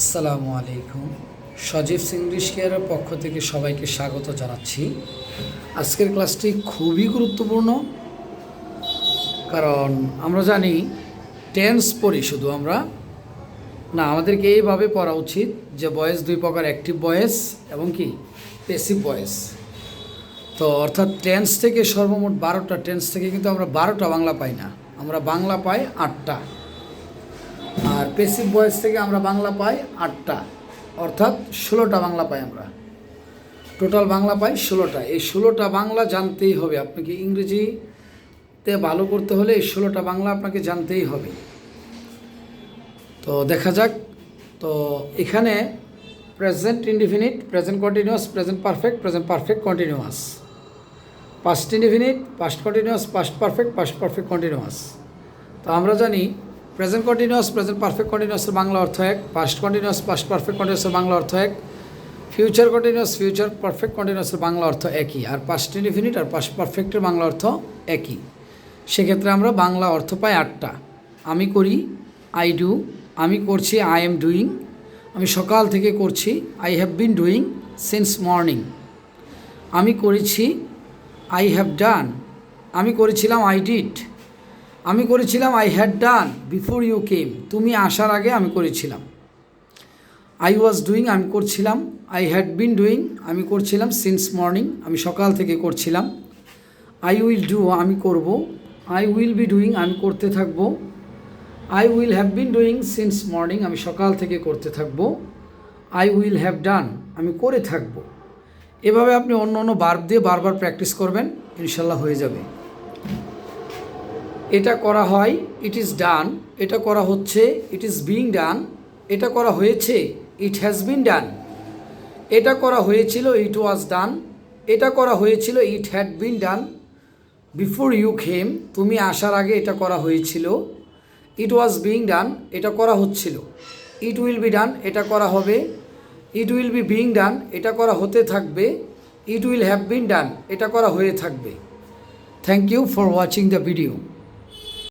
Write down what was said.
আসসালামু আলাইকুম। সজীব ইংলিশ কেয়ারের পক্ষ থেকে সবাইকে স্বাগত জানাচ্ছি। আজকের ক্লাসটি খুবই গুরুত্বপূর্ণ, কারণ আমরা জানি টেন্স পড়ি শুধু আমরা। না, আমাদেরকে এইভাবে পড়া উচিত যে বয়েস দুই প্রকার অ্যাক্টিভ বয়েস এবং কি? Passive voice. তো অর্থাৎ টেন্স থেকে সর্বমোট বারোটা টেন্স থেকে কিন্তু আমরা বারোটা বাংলা পাই না। আমরা বাংলা পাই আটটা। আর পেসিভ ভয়েস থেকে আমরা বাংলা পাই আটটা। অর্থাৎ ষোলোটা বাংলা পাই আমরা। টোটাল বাংলা পাই ষোলোটা। এই ষোলোটা বাংলা জানতেই হবে। আপনাকে ইংরেজিতে ভালো করতে হলে এই ষোলোটা বাংলা আপনাকে জানতেই হবে। তো দেখা যাক। তো এখানে present indefinite present continuous present perfect present perfect continuous past indefinite past continuous past perfect past perfect continuous তো আমরা জানি প্রেজেন্ট কন্টিনিউয়াস প্রেজেন্ট পারফেক্ট কন্টিনিউয়াসের বাংলা অর্থ এক। পাস্ট কন্টিনিউয়াস পাস্ট পারফেক্ট কন্টিনিউয়াসের বাংলা অর্থ এক। ফিউচার কন্টিনিউয়াস ফিউচার পারফেক্ট কন্টিনিউয়াসের বাংলা অর্থ একই। আর পাস্ট ইনডিফিনিট আর পাস্ট পারফেক্টের বাংলা অর্থ একই। সেক্ষেত্রে আমরা বাংলা অর্থ পাই আটটা। আমি করি আই ডু আমি করছি আই এম ডুইং আমি সকাল থেকে করছি I have been doing since morning আমি করেছি আই হ্যাভ ডান আমি করেছিলাম আই ডিড আমি করেছিলাম I had done before you came তুমি আসার আগে আমি করেছিলাম। আই ওয়াজ ডুইং আমি করছিলাম। আই হ্যাড বিন ডুইং আমি করছিলাম। সিন্স মর্নিং আমি সকাল থেকে করছিলাম। আই উইল ডু আমি করব। আই উইল বি ডুইং আমি করতে থাকব। I will have been doing since morning আমি সকাল থেকে করতে থাকব। আই উইল হ্যাভ ডান আমি করে থাকব। এভাবে আপনি অন্য অন্য বার্ব দিয়ে বারবার প্র্যাকটিস করবেন, ইনশাল্লাহ হয়ে যাবে। এটা করা হয় ইট ইজ ডান এটা করা হচ্ছে ইট ইজ বিং ডান এটা করা হয়েছে ইট হ্যাজ বিন ডান এটা করা হয়েছিল ইট ওয়াজ ডান এটা করা হয়েছিল it had been done before you came তুমি আসার আগে এটা করা হয়েছিল ইট ওয়াজ বিং ডান এটা করা হচ্ছিল ইট উইল বি ডান এটা করা হবে it will be being done এটা করা হতে থাকবে ইট উইল হ্যাভ বিন ডান এটা করা হয়ে থাকবে thank you for watching the video